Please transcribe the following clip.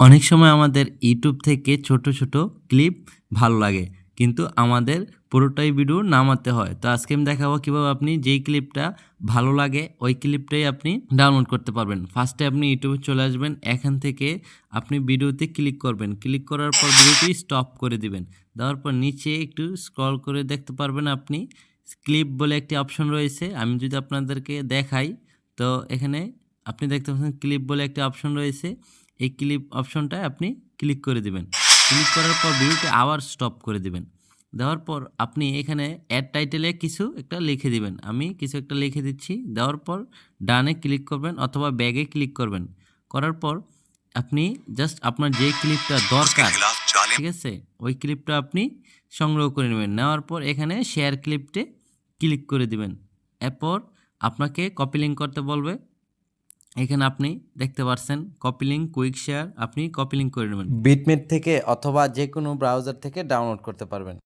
অনেক সময় আমাদের ইউটিউব থেকে ছোট ছোট ক্লিপ ভালো লাগে, কিন্তু আমাদের পুরোটাই ভিডিও নামাতে হয়। তো আজকে আমি দেখাবো কীভাবে আপনি যেই ক্লিপটা ভালো লাগে, ওই ক্লিপটাই আপনি ডাউনলোড করতে পারবেন। ফার্স্টে আপনি ইউটিউবে চলে আসবেন, এখান থেকে আপনি ভিডিওতে ক্লিক করবেন। ক্লিক করার পর ভিডিওটি স্টপ করে দিবেন। দেওয়ার পর নিচে একটু স্ক্রল করে দেখতে পারবেন আপনি ক্লিপ বলে একটি অপশন রয়েছে। আমি যদি আপনাদেরকে দেখাই, তো এখানে আপনি দেখতে পাচ্ছেন ক্লিপ বলে একটি অপশন রয়েছে। এই ক্লিপ অপশনটায় আপনি ক্লিক করে দিবেন। ক্লিক করার পর ভিডিওটি আবার স্টপ করে দিবেন। দেওয়ার পর আপনি এখানে অ্যাড টাইটেলে কিছু একটা লিখে দিবেন। আমি কিছু একটা লিখে দিচ্ছি। দেওয়ার পর ডানে ক্লিক করবেন অথবা ব্যাগে ক্লিক করবেন। করার পর আপনি জাস্ট আপনার যে ক্লিপটা দরকার ঠিক আছে? ওই ক্লিপটা আপনি সংগ্রহ করে নেবেন। নেওয়ার পর এখানে শেয়ার ক্লিপটে ক্লিক করে দিবেন। এরপর আপনাকে কপি লিঙ্ক করতে বলবে। এখানে আপনি দেখতে পারছেন কপি লিঙ্ক কুইক শেয়ার আপনি কপি লিঙ্ক করে নেবেন। বিটমেট থেকে অথবা যে কোনো ব্রাউজার থেকে ডাউনলোড করতে পারবেন।